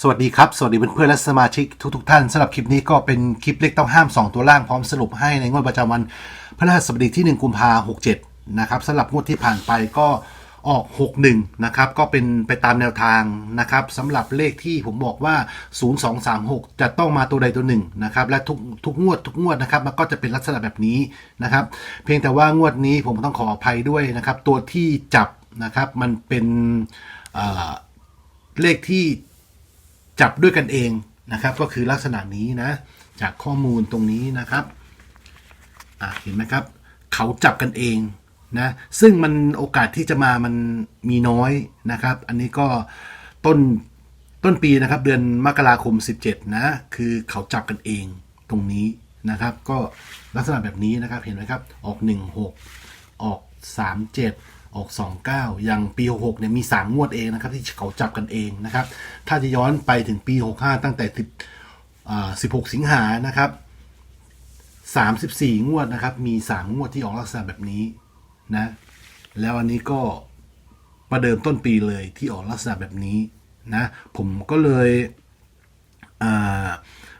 สวัสดีครับ สวัสดีเพื่อนๆและสมาชิกทุกๆท่านสำหรับคลิปนี้ก็เป็นคลิปเล็กต้องห้าม 2 ตัวล่างพร้อมสรุปให้ในงวดประจำวันพฤหัสบดีที่ 1 กุมภาหกเจ็ดนะครับสำหรับงวดที่ผ่านไปก็ออก 61 นะครับ ก็เป็นไปตามแนวทางนะครับสำหรับเลขที่ผมบอกว่า 0236 จะต้องมาตัวใดตัวหนึ่งนะครับ และทุกทุกงวดทุกงวดนะครับ มันก็จะเป็นลักษณะแบบนี้นะครับ เพียงแต่ว่างวดนี้ผมต้องขออภัยด้วยนะครับ ตัวที่จับนะครับ มันเป็นเเลขที่ จับด้วยกันเองนะครับ ก็คือลักษณะนี้นะ จากข้อมูลตรงนี้นะครับเห็นไหมครับ เขาจับกันเองนะซึ่งมันโอกาสที่จะมามันมีน้อยนะครับ อันนี้ก็ต้นต้นปีนะครับ เดือนมกราคม 17 นะ คือเขาจับกันเองตรงนี้นะครับ ก็ลักษณะแบบนี้นะครับเห็นไหมครับ ออก 16 ออก 37 ออก 29 อย่างปี 66เนี่ยมี 3 งวดเองนะครับ ที่เขาจับกันเองนะครับ ถ้าจะย้อนไปถึงปี 65 ตั้งแต่10 16 สิงหานะครับ 34 งวดนะครับ มี 3 งวดที่ออกลักษณะแบบนี้นะ แล้วอันนี้ก็ประเดิมต้นปีเลยที่ออกลักษณะแบบนี้นะ ผมก็เลย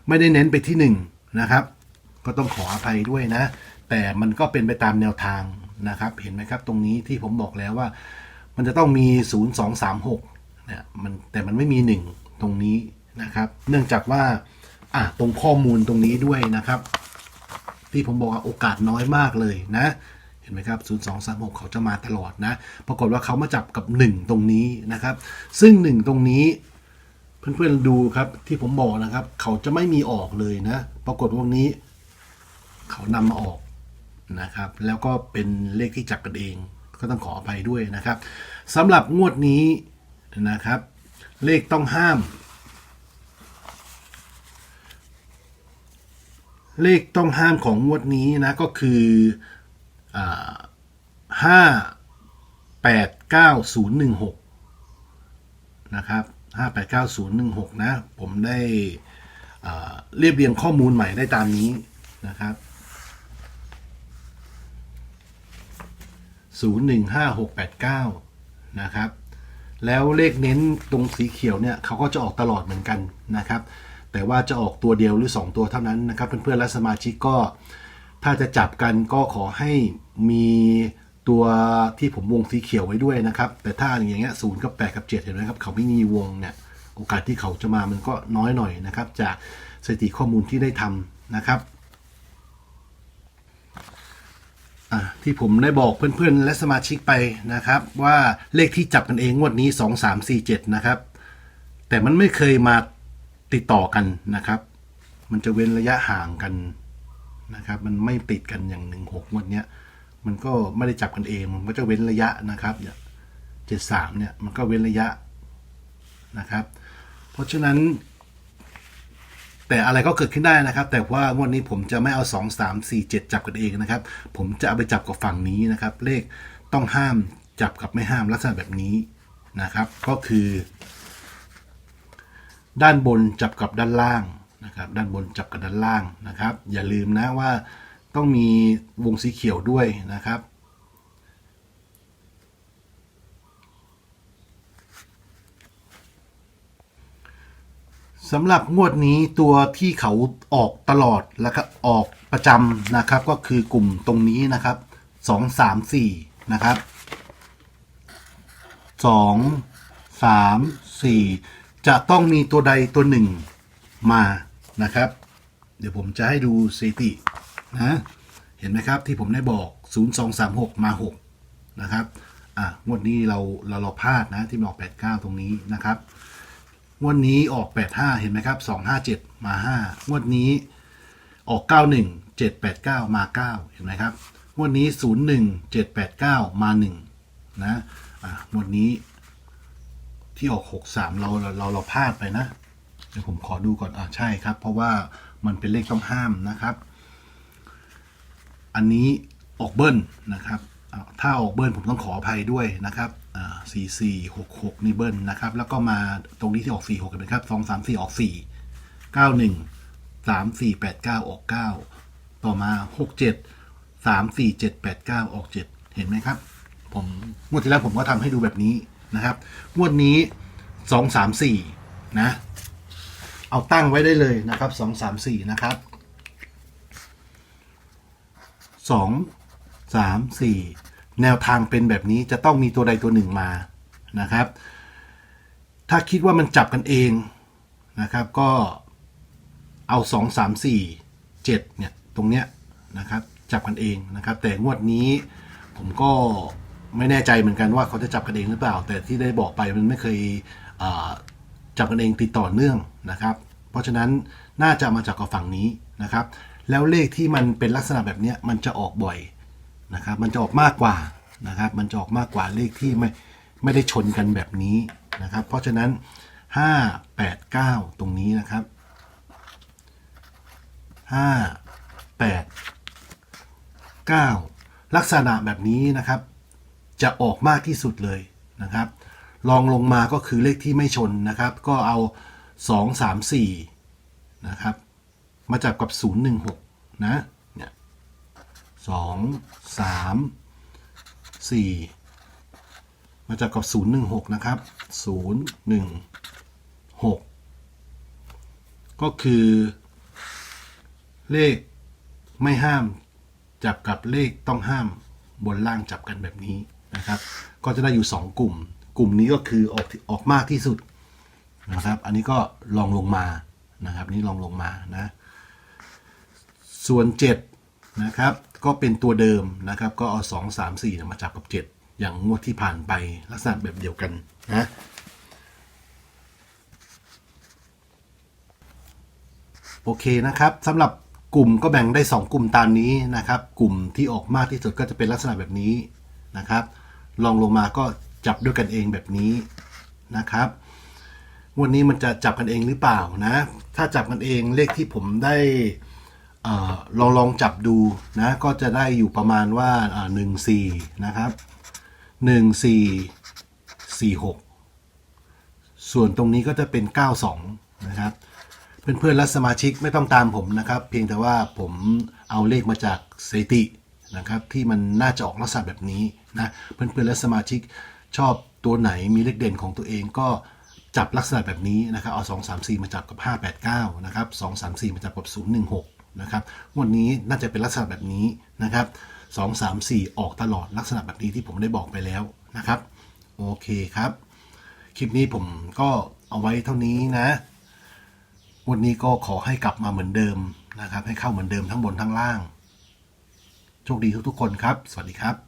ไม่ได้เน้นไปที่ 1 นะครับ ก็ต้องขออภัยด้วยนะ แต่มันก็เป็นไปตามแนวทาง นะครับ เห็นไหมครับตรงนี้ที่ผมบอกแล้วว่า มันจะต้องมี 0 2 3 6เนี่ยมันแต่มันไม่มี 1 ตรงนี้นะครับ เนื่องจากว่าอะตรงข้อมูลตรงนี้ด้วยนะครับ ที่ผมบอกว่าโอกาสน้อยมากเลยนะเห็นไหมครับ 0 2 3 6 เขาจะมาตลอดนะ ปรากฏว่าเขามาจับกับ 1 ตรงนี้นะครับ ซึ่ง 1 ตรงนี้ เพื่อนๆดูครับที่ผมบอกนะครับ เขาจะไม่มีออกเลยนะ ปรากฏว่าวันนี้ เขานำมาออก นะครับ แล้วก็เป็นเลขที่จับกันเอง ก็ต้องขออภัยด้วยนะครับสำหรับงวดนี้นะครับ เลขต้องห้าม เลขต้องห้ามของงวดนี้นะก็คือห้าแปดเก้าศูนย์หนึ่งหกนะครับห้าแปดเก้าศูนย์หนึ่งหกนะ ผมได้เรียบเรียงข้อมูลใหม่ได้ตามนี้นะครับ 015689 นะครับ แล้วเลขเน้นตรงสีเขียวเนี่ยเขาก็จะออกตลอดเหมือนกันนะครับ แต่ว่าจะออกตัวเดียวหรือ 2 ตัวเท่านั้นนะครับ เพื่อนๆและสมาชิกก็ถ้าจะจับกันก็ขอให้มีตัวที่ผมวงสีเขียวไว้ด้วยนะครับ แต่ถ้าอย่างเงี้ยศูนย์กับ8กับ7เห็นไหมครับ เขาไม่มีวงเนี่ยโอกาสที่เขาจะมามันก็น้อยหน่อยนะครับ จากสถิติข้อมูลที่ได้ทำนะครับ อะ ที่ผมได้บอกเพื่อนๆ และสมาชิกไปนะครับ ว่าเลขที่จับกันเองงวดนี้ 2 3 4 7 นะครับ แต่มันไม่เคยมาติดต่อกันนะครับ มันจะเว้นระยะห่างกันนะครับ มันไม่ติดกันอย่างหนึ่งหกงวดเนี้ยมันก็ไม่ได้จับกันเอง มันก็จะเว้นระยะนะครับเนี่ยเจ็ดสามเนี่ยมันก็เว้นระยะนะครับ เพราะฉะนั้น แต่อะไรก็เกิดขึ้นได้นะครับ แต่ว่างวดนี้ผมจะไม่เอา 2 3 4 7 จับกันเองนะครับ ผมจะเอาไปจับกับฝั่งนี้นะครับ เลขต้องห้ามจับกับไม่ห้ามลักษณะแบบนี้นะครับ ก็คือ ด้านบนจับกับด้านล่างนะครับ ด้านบนจับกับด้านล่างนะครับ อย่าลืมนะว่าต้องมีวงสีเขียวด้วยนะครับ สำหรับงวดนี้ตัวที่เขาออกตลอดแล้วก็ออกประจำนะครับ ก็คือกลุ่มตรงนี้นะครับสองสามสี่นะครับสองสามสี่จะต้องมีตัวใดตัวหนึ่งมานะครับ เดี๋ยวผมจะให้ดูสถิตินะเห็นไหมครับที่ผมได้บอก0 2 3 6มา6นะครับอะงวดนี้เราเราเราพลาดนะที่มันออก89ตรงนี้นะครับ วดนี้ออก 85 เห็นไหมครับ 257 มา5งวดนี้ออก 91 789 มา 9 เห็นไหมครับงวดนี้ 01 789 มา 1 นะอะงวดนี้ที่ออก 63เราเราเราเราพลาดไปนะ เดี๋ยวผมขอดูก่อน อ่าใช่ครับ เพราะว่ามันเป็นเลขต้องห้ามนะครับ อันนี้ออกเบิ้ลนะครับ ถ้าออกเบิ้ลผมต้องขออภัยด้วยนะครับ สี่สี่หกหกนี่เบิ้ลนะครับ แล้วก็มาตรงนี้ที่ออกสี่หกเห็นไหมครับสองสามสี่ออกสี่เก้าหนึ่งสามสี่แปดเก้าออกเก้าต่อมาหกเจ็ดสามสี่เจ็ดแปดเก้าออกเจ็ดเห็นไหมครับ ผมงวดที่แล้วผมก็ทำให้ดูแบบนี้นะครับงวดนี้สองสามสี่นะ เอาตั้งไว้ได้เลยนะครับสองสามสี่นะครับสองสามสี่ แนวทางเป็นแบบนี้จะต้องมีตัวใดตัวหนึ่งมานะครับ ถ้าคิดว่ามันจับกันเองนะครับ ก็เอาสองสามสี่เจ็ดเนี่ยตรงเนี้ยนะครับจับกันเองนะครับ แต่งวดนี้ผมก็ไม่แน่ใจเหมือนกันว่าเขาจะจับกันเองหรือเปล่า แต่ที่ได้บอกไปมันไม่เคยจับกันเองติดต่อเนื่องนะครับ เพราะฉะนั้นน่าจะมาจากกับฝั่งนี้นะครับ แล้วเลขที่มันเป็นลักษณะแบบนี้มันจะออกบ่อย นะครับมันจะออกมากกว่านะครับมันจะออกมากกว่าเลขที่ไม่ไม่ได้ชนกันแบบนี้นะครับ เพราะฉะนั้น 5 8 9 ตรงนี้นะครับห้าแปดเก้าลักษณะแบบนี้นะครับ จะออกมากที่สุดเลยนะครับลองลงมาก็คือเลขที่ไม่ชนนะครับ ก็เอาสองสามสี่นะครับ มาจับกับศูนย์หนึ่งหกนะ สองสามสี่มาจับกับศูนย์หนึ่งหกนะครับศูนย์หนึ่งหกก็คือ เลขไม่ห้ามจับกับเลขต้องห้ามบนล่างจับกันแบบนี้นะครับ ก็จะได้อยู่ 2 กลุ่ม กลุ่มนี้ก็คือออกออกมากที่สุดนะครับ อันนี้ก็ลองลงมานะครับ นี่ลองลงมานะ ส่วน 7 นะครับ ก็เป็นตัวเดิมนะครับ ก็เอา 2 3 4เนี่มาจับกับ 7 อย่างงวดที่ผ่านไปลักษณะแบบเดียวกันนะโอเคนะครับสำหรับกลุ่มก็แบ่งได้ 2 กลุ่มตามนี้นะครับ กลุ่มที่ออกมากที่สุดก็จะเป็นลักษณะแบบนี้นะครับลองลงมาก็จับด้วยกันเองแบบนี้นะครับวันนี้มันจะจับกันเองหรือเปล่านะ ถ้าจับกันเองเลขที่ผมได้ ลองลองจับดูนะก็จะได้อยู่ประมาณว่าหนึ่งสี่นะครับหนึ่งสี่สี่หกส่วนตรงนี้ก็จะเป็น92นะครับ เพื่อนๆและสมาชิกไม่ต้องตามผมนะครับ เพียงแต่ว่าผมเอาเลขมาจากสถิตินะครับ ที่มันน่าจะออกลักษณะแบบนี้นะเพื่อนๆและสมาชิกชอบตัวไหนมีเลขเด่นของตัวเองก็จับลักษณะแบบนี้นะครับเอา 2 3 4 มาจับกับ 589 นะครับ 2 3 4 มาจับกับ 016 นะครับงวดนี้น่าจะเป็นลักษณะแบบนี้นะครับ2 3 4ออกตลอดลักษณะแบบนี้ที่ผมได้บอกไปแล้วนะครับ โอเคครับ คลิปนี้ผมก็เอาไว้เท่านี้นะวันนี้ก็ขอให้กลับมาเหมือนเดิมนะครับ ให้เข้าเหมือนเดิมทั้งบนทั้งล่าง โชคดีทุกๆคนครับ สวัสดีครับ